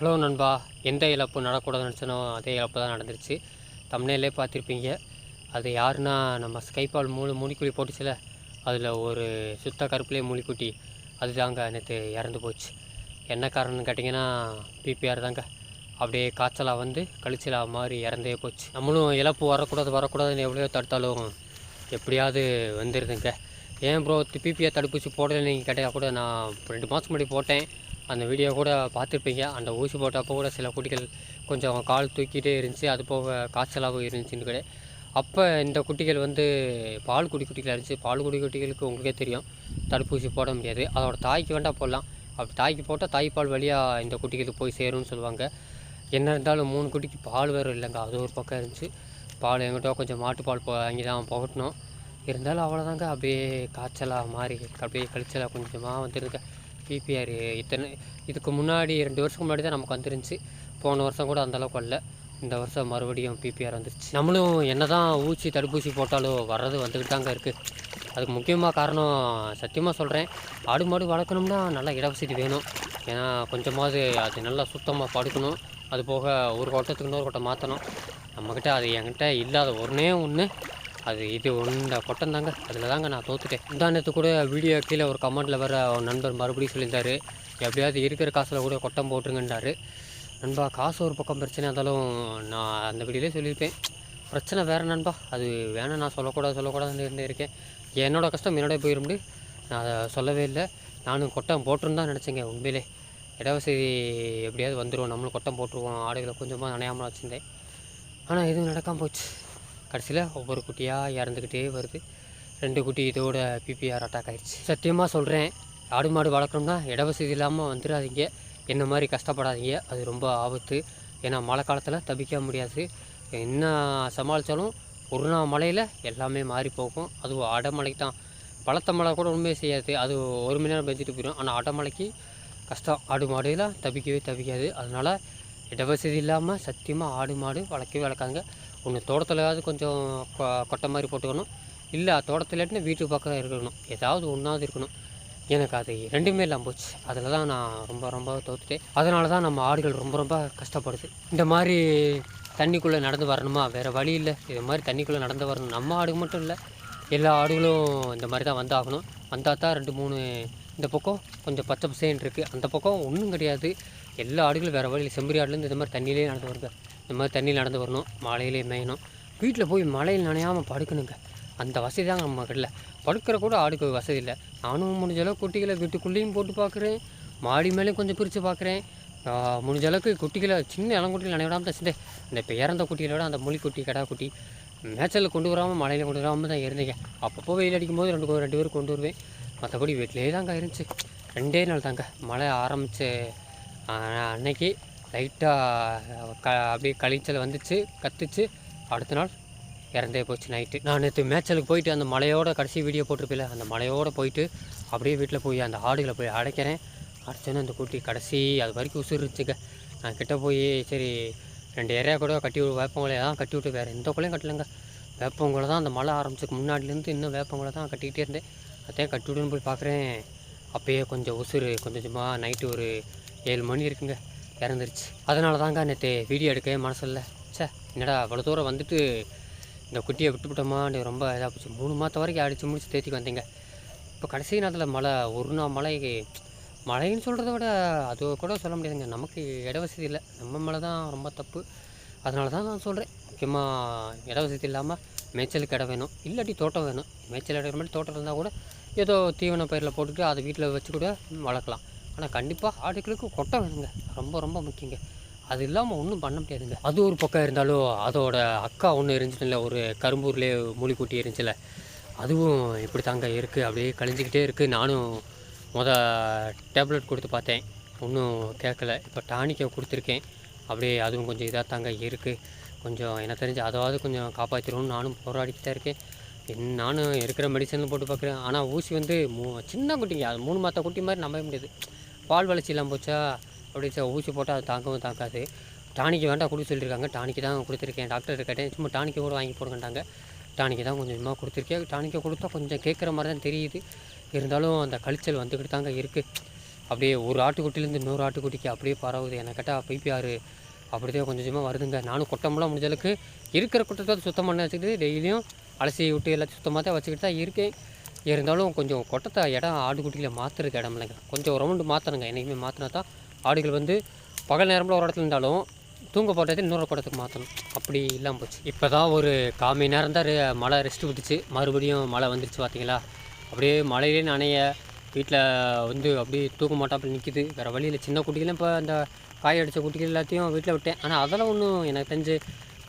Hello நண்பா எந்த இழப்பு நடக்கூடாதுன்னு நினச்சனோ அதே இழப்பு தான் நடந்துருச்சு. தமிழ்நிலே பார்த்துருப்பீங்க. அது யாருன்னா நம்ம ஸ்கைபால் மூணு மூலிக்குழி போட்டுச்சுல அதில் ஒரு சுத்த கருப்புலேயே மூலிக்குட்டி அது தாங்க நேற்று இறந்து போச்சு. என்ன காரணம்னு கேட்டிங்கன்னா பிபிஆர் தாங்க. அப்படியே காய்ச்சலாக வந்து கழிச்சலாக மாதிரி இறந்தே போச்சு. நம்மளும் இழப்பு வரக்கூடாது வரக்கூடாதுன்னு எவ்வளோ தடுத்தாலும் எப்படியாவது வந்துடுதுங்க ஏன் ப்ரோ பிபிஆர் தடுப்பூசி போடலை நீங்கள் கேட்டால் கூட நான் ரெண்டு மாதம் முன்னாடி போட்டேன். அந்த வீடியோ கூட பார்த்துருப்பீங்க. அந்த ஊசி போட்டப்போ கூட சில குட்டிகள் கொஞ்சம் கால் தூக்கிட்டே இருந்துச்சு. அது போக காய்ச்சலாகவும் இருந்துச்சுன்னு கூட அப்போ இந்த குட்டிகள் வந்து பால் குடி குட்டிகளாக இருந்துச்சு. பால் குடி குட்டிகளுக்கு உங்களுக்கே தெரியும். தடுப்பூசி போட முடியாது. அதோட தாய்க்கு வேண்டாம் போடலாம். அப்படி தாய்க்கு போட்டால் தாய்ப்பால் வழியாக இந்த குட்டிகளுக்கு போய் சேரும்னு சொல்லுவாங்க. என்ன இருந்தாலும் மூணு குட்டிக்கு பால் வேறு இல்லைங்க. அது ஒரு பக்கம் இருந்துச்சு. பால் எங்கிட்ட கொஞ்சம் மாட்டுப்பால் போ வாங்கி தான் புகட்டணும் இருந்தாலும் அவ்வளோதாங்க அப்படியே காய்ச்சலாக மாறி அப்படியே கழிச்சலாக கொஞ்சமாக வந்துருங்க பிபிஆர் இத்தனை இதுக்கு முன்னாடி ரெண்டு வருஷத்துக்கு முன்னாடி தான் நமக்கு வந்துருந்துச்சு. போன வருஷம் கூட அந்தளவுக்கு வரல. இந்த வருஷம் மறுபடியும் பிபிஆர் வந்துருச்சு. நம்மளும் என்ன தான் ஊசி தடுப்பூசி போட்டாலும் வர்றது வந்துக்கிட்டு தாங்க இருக்குது அதுக்கு முக்கியமாக காரணம் சத்தியமாக சொல்கிறேன் ஆடு மாடு வளர்க்கணும்னா நல்லா இடவசதி வேணும். ஏன்னா கொஞ்சமாவது அது நல்லா சுத்தமாக படுக்கணும். அது போக ஒரு கோட்டத்துக்கு இன்னொரு கோட்டம் மாற்றணும் நம்மக்கிட்ட அது என்கிட்ட இல்லாத ஒன்றே ஒன்று அது இது உண்ட கொட்டம் தாங்க. அதில் தாங்க நான் தோத்துட்டேன். முந்தானத்து கூட வீடியோ கீழே ஒரு கமெண்ட்டில் வர நண்பர் மறுபடியும் சொல்லியிருந்தாரு எப்படியாவது இருக்கிற காசில் கூட கொட்டம் போட்டுருங்கன்றாரு. நண்பா காசு ஒரு பக்கம் பிரச்சனை இருந்தாலும் நான் அந்த வீடியோலே சொல்லியிருப்பேன். பிரச்சனை வேறு நண்பா. அது வேணாம் நான் சொல்லக்கூடாது சொல்லக்கூடாதுன்னு இருந்தே இருக்கேன். என்னோட கஷ்டம் என்னோட போயிருந்து நான் அதை சொல்லவே இல்லை. நானும் கொட்டம் போட்டுருன்னு தான் நினச்சேங்க உண்மையிலே. இடவசதி எப்படியாவது வந்துடும் நம்மளும் கொட்டம் போட்டுருவோம். ஆடுகளை கொஞ்சமாக நனையாமல் வச்சுருந்தேன். ஆனால் எதுவும் நடக்காமல் போச்சு. கடைசியில் ஒவ்வொரு குட்டியாக இறந்துக்கிட்டே வருது. ரெண்டு குட்டி இதோட பிபிஆர் அட்டாக் ஆகிடுச்சு சத்தியமாக சொல்கிறேன் ஆடு மாடு வளர்க்கணும்னா இடவசதி இல்லாமல் வந்துடாதீங்க என்ன மாதிரி கஷ்டப்படாதீங்க. அது ரொம்ப ஆபத்து. ஏன்னா மழை காலத்தில் தப்பிக்க முடியாது. என்ன சமாளித்தாலும் ஒரு நாள் மழையில் எல்லாமே மாறி போகும். அதுவும் அடமழைக்கு தான் பழத்த மழை கூட ஒன்றுமே செய்யாது. அது ஒரு மணி நேரம் பெஞ்சிட்டு போயிடும். ஆனால் அடமழைக்கு கஷ்டம். ஆடு மாடுலாம் தப்பிக்கவே தப்பிக்காது. அதனால் இடவசதி இல்லாமல் சத்தியமாக ஆடு மாடு வளர்க்கவே வளர்க்காங்க ஒன்று தோட்டத்துலையாவது கொஞ்சம் கொ- கொட்டை மாதிரி போட்டுக்கணும். இல்லை தோட்டத்தில் வீட்டு பக்கம் இருக்கணும். ஏதாவது ஒன்றாவது இருக்கணும். எனக்கு அது ரெண்டுமே இல்லாமல் போச்சு. அதில் தான் நான் ரொம்ப ரொம்ப தோத்துட்டேன். அதனால தான் நம்ம ஆடுகள் ரொம்ப ரொம்ப கஷ்டப்படுது. இந்த மாதிரி தண்ணிக்குள்ளே நடந்து வரணுமா? வேறு வழி இல்லை. இது மாதிரி தண்ணிக்குள்ளே நடந்து வரணும். நம்ம ஆடு மட்டும் இல்லை. எல்லா ஆடுகளும் இந்த மாதிரி தான் வந்தாகணும். வந்தால் தான் ரெண்டு மூணு இந்த பக்கம் கொஞ்சம் பச்சை பசேன்னு இருக்குது அந்த பக்கம் ஒன்றும் கிடையாது. எல்லா ஆடுகளும் வேறு வழியில் செம்பரி ஆடுலேருந்து இந்த மாதிரி தண்ணியிலே நடந்து வருது. இந்த மாதிரி தண்ணியில் நடந்து வரணும் மழையிலே மேயணும். வீட்டில் போய் மழையில் நனையாமல் படுக்கணுங்க. அந்த வசதி தாங்க நம்ம கிட்ட படுக்கிற கூட ஆடுக்கு வசதி இல்லை. நானும் முடிஞ்ச அளவுக்கு குட்டிகளை வீட்டுக்குள்ளேயும் போட்டு பார்க்குறேன் மாடி மேலேயும் கொஞ்சம் பிரித்து பார்க்குறேன் முடிஞ்ச அளவுக்கு குட்டிகளை சின்ன இளங்குட்டியில் நினைவிடாமல் தான் வச்சுட்டேன் இந்த இப்போ இறந்த குட்டிகளோட விட அந்த மொழி குட்டி கடா குட்டி மேய்ச்சலில் கொண்டு வராமல் மழையில் கொண்டு வராமல் தான் இருந்தீங்க. அப்பப்போ வெயில் அடிக்கும் போது ரெண்டு ரெண்டு பேரும் கொண்டு வருவேன். மற்றபடி வீட்டிலே தாங்க இருந்துச்சு. ரெண்டே நாள் தாங்க. மழை ஆரம்பித்த அன்னைக்கு லைட்டாக க அப்படியே கழிச்சல் வந்துச்சு கத்துச்சு. அடுத்த நாள் இறந்தே போச்சு நைட்டு நான் நேற்று மேய்ச்சலுக்கு போயிட்டு அந்த மலையோட கடைசி வீடியோ போட்டிருப்பில்ல அந்த மலையோட போயிட்டு அப்படியே வீட்டில் போய் அந்த ஆடுகளை போய் அடைக்கிறேன். அடைச்சோன்னே அந்த குட்டி கடைசி அது வரைக்கும் உசுறு இருந்துச்சுங்க நான் கிட்டே போய் சரி ரெண்டு ஏரியா கூட கட்டி விடு வேப்பங்குலையை தான் கட்டி விட்டு வேறு எந்த குலையும் கட்டலைங்க. வேப்பங்குலை தான் அந்த மழை ஆரம்பிச்சதுக்கு முன்னாடிலேருந்து இன்னும் வேப்பங்குலை தான் கட்டிக்கிட்டே இருந்தேன். அதே கட்டி விடுன்னு போய் பார்க்குறேன் அப்போயே கொஞ்சம் உசுறு கொஞ்சம் கொஞ்சமாக நைட்டு ஒரு ஏழு மணி இருக்குங்க. இறந்துருச்சு. அதனால தாங்க நேற்று வீடியோ எடுக்கவே மனசில்ல. ச்சே என்னடா அவ்வளோ தூரம் வந்துட்டு இந்த குட்டியை விட்டுவிட்டோமான்னு ரொம்ப இதாக போச்சு. மூணு மாதம் வரைக்கும் அடித்து முடிச்சு தேத்திக்கு வந்தீங்க. இப்போ கடைசி நேரத்தில் மழை ஒரு நாள் மழை மழைன்னு சொல்கிறத விட அது கூட சொல்ல முடியாதுங்க. நமக்கு இட வசதி இல்லை. நம்ம மேலே தான் ரொம்ப தப்பு. அதனால தான் நான் சொல்கிறேன் முக்கியமாக இட வசதி இல்லாமல் மேய்ச்சலுக்கு இடம் வேணும். இல்லாட்டி தோட்டம் வேணும். மேய்ச்சல் இடம் மாதிரி தோட்டம் இருந்தால் கூட ஏதோ தீவன பயிரில் போட்டுட்டு அதை வீட்டில் வச்சு கூட வளர்க்கலாம். ஆனால் கண்டிப்பாக ஆடுகளுக்கு கொட்டை வேணுங்க. ரொம்ப ரொம்ப முக்கியங்க. அது இல்லாமல் ஒன்றும் பண்ண முடியாதுங்க. அது ஒரு பக்கம் இருந்தாலும் அதோட அக்கா ஒன்று இருந்துச்சுல ஒரு கரும்பூர்லேயே மூலிக்குட்டி இருந்துச்சுல அதுவும் இப்படி தாங்க இருக்குது அப்படியே கழிஞ்சிக்கிட்டே இருக்குது நானும் முத டேப்லெட் கொடுத்து பார்த்தேன். ஒன்றும் கேட்கல. இப்போ டானிக்கை கொடுத்துருக்கேன். அப்படியே அதுவும் கொஞ்சம் இதாக தாங்க இருக்குது கொஞ்சம் எனக்கு தெரிஞ்சு அதாவது கொஞ்சம் காப்பாற்றிடும்னு நானும் போராடிக்கிட்டு தான் இருக்கேன். என் நானும் இருக்கிற மெடிசன் போட்டு பார்க்குறேன். ஆனால் ஊசி வந்து மூ சின்ன குட்டிங்க. அது மூணு மாத குட்டி மாதிரி நம்பவே முடியாது. பால் வளர்ச்சி இல்லாமல் போச்சா? அப்படி ஊசி போட்டால் அது தாங்கவும் தாக்காது டானிக்கு வேண்டாம் கொடுக்க சொல்லியிருக்காங்க. டானிக்கு தான் கொடுத்துருக்கேன். டாக்டர் கேட்டேன். சும்மா டானிக்கு கூட வாங்கி போடுங்கட்டாங்க டானிக்கு தான் கொஞ்சம் கொஞ்சமாக கொடுத்துருக்கேன். டானிக்கை கொடுத்தா கொஞ்சம் கேட்குற மாதிரி தான் தெரியுது. இருந்தாலும் அந்த கழிச்சல் வந்துக்கிட்டு தாங்க இருக்குது அப்படியே ஒரு ஆட்டுக்குட்டிலேருந்து இன்னொரு ஆட்டுக்குட்டிக்கு அப்படியே பரவுது. என்னை கேட்டால் பிபிஆர் அப்படி தான் கொஞ்சம் கொஞ்சமாக வருதுங்க. நானும் கொட்டமெல்லாம் முடிஞ்சளவுக்கு இருக்கிற குட்டத்தை சுத்தம் பண்ண வச்சுக்கிட்டு டெய்லியும் அலசி விட்டு எல்லாத்தையும் சுத்தமாக தான் வச்சுக்கிட்டு தான் இருக்கேன். இருந்தாலும் கொஞ்சம் கொட்டத்தை இடம் ஆடுக்குட்டியில் மாற்றுறதுக்கு இடம் இல்லைங்க. கொஞ்சம் ரவுண்டு மாற்றணுங்க என்றைக்குமே மாற்றினா தான் ஆடுகள் வந்து பகல் நேரமில் ஒரு இடத்துல இருந்தாலும் தூங்க போட்டது இன்னொரு படத்துக்கு மாற்றணும் அப்படி இல்லாமல் போச்சு. இப்போ தான் ஒரு கால் மணி நேரம் தான் மழை ரெஸ்ட் விட்டுச்சு மறுபடியும் மழை வந்துருச்சு பார்த்தீங்களா அப்படியே மழையிலே நனைய வீட்டில் வந்து அப்படியே தூக்க மாட்டாப்புல நிற்கிது வேறு வழியில் சின்ன குட்டிகளும் இப்போ அந்த காய அடித்த குட்டிகள் எல்லாத்தையும் வீட்டில் விட்டேன். ஆனால் அதெல்லாம் ஒன்றும் எனக்கு தெரிஞ்சு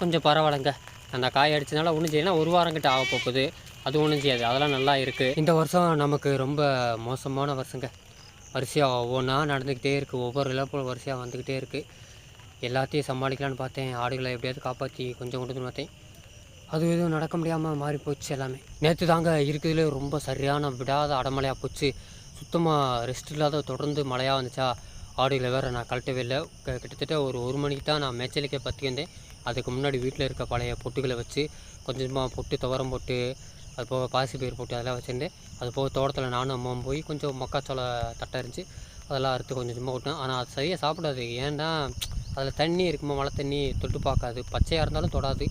கொஞ்சம் பரவாயில்லைங்க. அந்த காய அடிச்சதுனால ஒன்றும் செய்யலாம் ஒரு வாரம் கிட்ட ஆக போகுது. அது ஒன்றும் செய்யாது. அதெல்லாம் நல்லா இருக்குது இந்த வருஷம் நமக்கு ரொம்ப மோசமான வருஷங்க. வரிசையாக ஒவ்வொன்றா நடந்துக்கிட்டே இருக்குது ஒவ்வொரு இழப்பு வரிசையாக வந்துக்கிட்டே இருக்குது எல்லாத்தையும் சமாளிக்கலான்னு பார்த்தேன். ஆடுகளை எப்படியாவது காப்பாற்றி கொஞ்சம் கொண்டு வந்து பார்த்தேன். அது எதுவும் நடக்க முடியாமல் மாறி போச்சு எல்லாமே. நேற்று தாங்க இருக்கிறதுல ரொம்ப சரியான விடாத அடமழையாக போச்சு. சுத்தமாக ரெஸ்ட் இல்லாத தொடர்ந்து மழையாக வந்துச்சா? ஆடுகளை வேறு நான் கழட்டவே இல்லை. கிட்டத்தட்ட ஒரு ஒரு மணிக்கு தான் நான் மேய்ச்சலுக்கே பற்றி வந்தேன் அதுக்கு முன்னாடி வீட்டில் இருக்க பழைய பொட்டுகளை வச்சு கொஞ்சமாக பொட்டு துவரம் போட்டு அது போக பாசி பயிர் போட்டு அதெல்லாம் வச்சுருந்தேன் அது போக தோட்டத்தில் நானும் அம்மாவும் போய் கொஞ்சம் மக்காச்சோள தட்டை இருந்துச்சு அதெல்லாம் அறுத்து கொஞ்சம் கொஞ்சமாக விட்டேன் ஆனால் அது சரியாக சாப்பிடாது. ஏன்னா அதில் தண்ணி இருக்குமா? மழை தண்ணி தொட்டு பார்க்காது. பச்சையாக இருந்தாலும் தொடாது.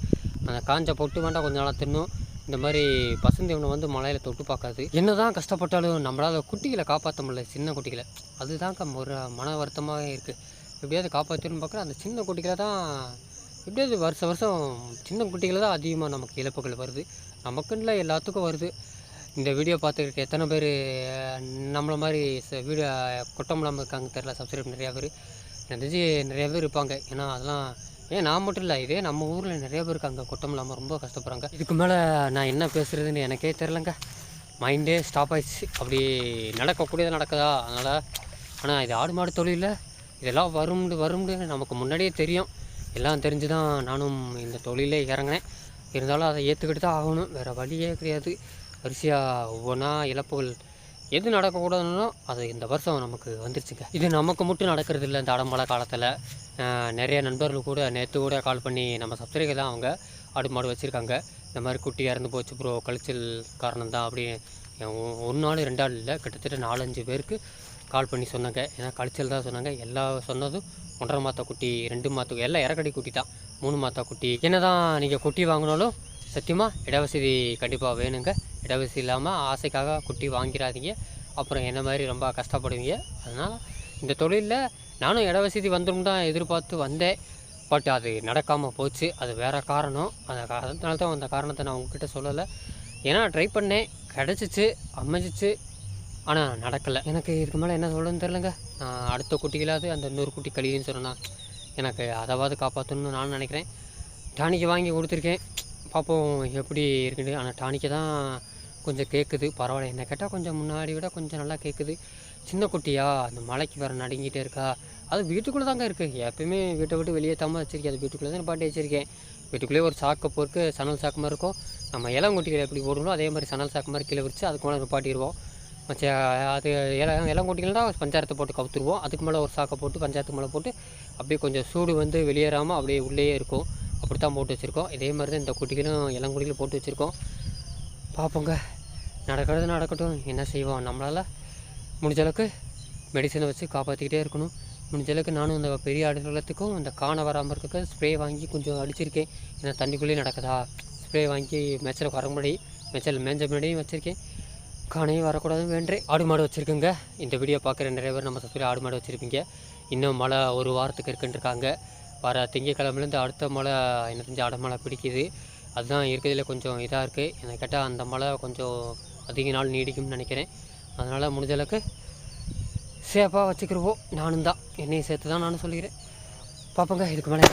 அந்த காஞ்ச பொட்டு வேண்டாம் கொஞ்சம் நாளாக தின்னும். இந்த மாதிரி பசுந்தீவனை வந்து மழையில் தொட்டு பார்க்காது. என்ன தான் கஷ்டப்பட்டாலும் நம்மளால் குட்டிகளை காப்பாற்ற முடியல. சின்ன குட்டிகளை. அதுதாங்க ஒரு மன வருத்தமாக இருக்குது எப்படியாவது காப்பாற்றணும்னு பார்க்குற அந்த சின்ன குட்டிகளை தான் எப்படியாவது வருஷம் வருஷம் சின்ன குட்டிகளை தான் அதிகமாக நமக்கு இழப்புகள் வருது. நமக்குன்னு இல்லை எல்லாத்துக்கும் வருது. இந்த வீடியோ பார்த்துருக்க எத்தனை பேர் நம்மளை மாதிரி ச- வீடியோ குட்டமில்லாமல் இருக்காங்க தெரில சப்ஸ்கிரைப் நிறையா பேர். எனக்கு தெரிஞ்சு பேர் இருப்பாங்க. ஏன்னா அதெல்லாம் ஏன் நான் மட்டும் இல்லை இதே நம்ம ஊரில் நிறைய பேர் இருக்காங்க கொட்டம் இல்லாமல் ரொம்ப கஷ்டப்படுறாங்க. இதுக்கு மேலே நான் என்ன பேசுகிறதுன்னு எனக்கே தெரிலங்க மைண்டே ஸ்டாப் ஆயிடுச்சு. அப்படி நடக்கக்கூடியது நடக்குதா? அதனால் ஆனால் இது ஆடு மாடு தொழிலில் இதெல்லாம் வரும்னு வரும்னு நமக்கு முன்னாடியே தெரியும். எல்லாம் தெரிஞ்சு தான் நானும் இந்த தொழிலே இறங்கினேன். இருந்தாலும் அதை ஏற்றுக்கிட்டு தான் ஆகணும். வேறு வழியே கிடையாது. வரிசையாக ஒவ்வொன்றா இழப்புகள் எது நடக்கக்கூடாதுன்னோ அது இந்த வருஷம் நமக்கு வந்துருச்சுங்க. இது நமக்கு மட்டும் நடக்கிறது இல்லை இந்த அடமழை காலத்தில். நிறைய நண்பர்கள் கூட நேற்று கூட கால் பண்ணி நம்ம சப்ஸ்கிரைபர் தான் அவங்க. ஆடு மாடு வச்சுருக்காங்க. இந்த மாதிரி குட்டி இறந்து போச்சு ப்ரோ கழிச்சல் காரணம் தான் அப்படி ஒரு நாள் ரெண்டு நாள் இல்லை கிட்டத்தட்ட நாலஞ்சு பேருக்கு கால் பண்ணி சொன்னாங்க. ஏன்னா கழிச்சல் தான் சொன்னாங்க. எல்லா சொன்னதும் ஒன்றரை மாத்த குட்டி ரெண்டு மாத்த எல்லாம் இறக்கடி குட்டி தான். மூணு மாத்த குட்டி. என்ன தான் நீங்கள் குட்டி வாங்கினாலும் சத்தியமாக இடவசதி கண்டிப்பாக வேணுங்க. இடவசதி இல்லாமல் ஆசைக்காக குட்டி வாங்கிடாதீங்க அப்புறம் என்ன மாதிரி ரொம்ப கஷ்டப்படுவீங்க. அதனால் இந்த தொழிலில் நானும் இடவசதி வந்துடும் தான் எதிர்பார்த்து வந்தேன். பட் அது நடக்காமல் போச்சு. அது வேறு காரணம். அந்த கா- அதனால தான் அந்த காரணத்தை நான் உங்ககிட்ட சொல்லலை. ஏன்னா ட்ரை பண்ணேன். கிடச்சிச்சு. அமைஞ்சிச்சு. ஆனால் நடக்கலை. எனக்கு இதுக்கு மேலே என்ன சொல்லணும்னு தெரிலங்க அடுத்த குட்டிகளாவது அந்த இன்னொரு குட்டி கழிவுன்னு சொன்னேன்னா எனக்கு அதாவது காப்பாற்றணும்னு நான் நினைக்கிறேன். டானிக்கு வாங்கி கொடுத்துருக்கேன். பார்ப்போம் எப்படி இருக்குது ஆனால் டானிக்கை தான் கொஞ்சம் கேட்குது பரவாயில்ல. என்ன கேட்டால் கொஞ்சம் முன்னாடி விட கொஞ்சம் நல்லா கேட்குது சின்ன குட்டியா? அந்த மலைக்கு வேறு நடுங்கிட்டே இருக்கா? அது வீட்டுக்குள்ளே தாங்க இருக்குது எப்பயுமே வீட்டை விட்டு வெளியே தாம வச்சிருக்கேன். அது வீட்டுக்குள்ளே தான் பாட்டி வச்சிருக்கேன். வீட்டுக்குள்ளேயே ஒரு சாக்கை பொறுக்கு சணல் சாக்கு மாதிரி இருக்கும். நம்ம இளங்குட்டிகள் எப்படி போடுறோமோ அதே மாதிரி சணல் சாக்கு மாதிரி கீழே வச்சு அதுக்கு மேலே நிப்பாட்டிடுவோம். அது இல இளங்குட்டிகள் தான் பஞ்சாயத்தை போட்டு கவுத்துருவோம். அதுக்கு மேலே ஒரு சாக்கை போட்டு பஞ்சாயத்து மேலே போட்டு அப்படியே கொஞ்சம் சூடு வந்து வெளியேறாமல் அப்படியே உள்ளேயே இருக்கும். அப்படி தான் போட்டு வச்சுருக்கோம். இதே மாதிரி தான் இந்த குட்டிகளும் இளங்குட்டிகளும் போட்டு வச்சுருக்கோம். பார்ப்போங்க நடக்கிறது நடக்கட்டும். என்ன செய்வோம்? நம்மளால் முடிஞ்ச அளவுக்கு மெடிசனை வச்சு காப்பாற்றிக்கிட்டே இருக்கணும். முடிஞ்ச அளவுக்கு நானும் இந்த பெரிய ஆடுகளத்துக்கும் இந்த காண வராமல் இருக்க ஸ்ப்ரே வாங்கி கொஞ்சம் அடிச்சிருக்கேன். ஏன்னா தண்ணிக்குள்ளேயே நடக்குதா? ஸ்ப்ரே வாங்கி மேய்ச்சல் வர முன்னாடி மேய்ச்சல் மேஞ்ச முன்னாடியும் வச்சுருக்கேன். காணையும் வரக்கூடாதுன்னு வேண்டேன் ஆடு மாடு வச்சுருக்குங்க. இந்த வீடியோ பார்க்குற நிறைய பேர் நம்ம சப்ஸ்கிரைப் ஆடு மாடு வச்சுருப்பீங்க. இன்னும் மழை ஒரு வாரத்துக்கு இருக்குன்னு இருக்காங்க வர திங்கக்கிழமலேருந்து அடுத்த மழை என்ன தெரிஞ்சு அடை மழை பிடிக்குது. அதுதான் இருக்கிறதுல கொஞ்சம் இதாக இருக்குது எனக்கு கேட்டால் அந்த மழை கொஞ்சம் அதிக நாள் நீடிக்கும்னு நினைக்கிறேன். அதனால் முடிஞ்ச அளவுக்கு சேஃபாக வச்சுக்கிருவோம். நானும் தான். என்னையும் சேர்த்து தான் நானும் சொல்லிக்கிறேன். பார்ப்போங்க இதுக்கு மேலே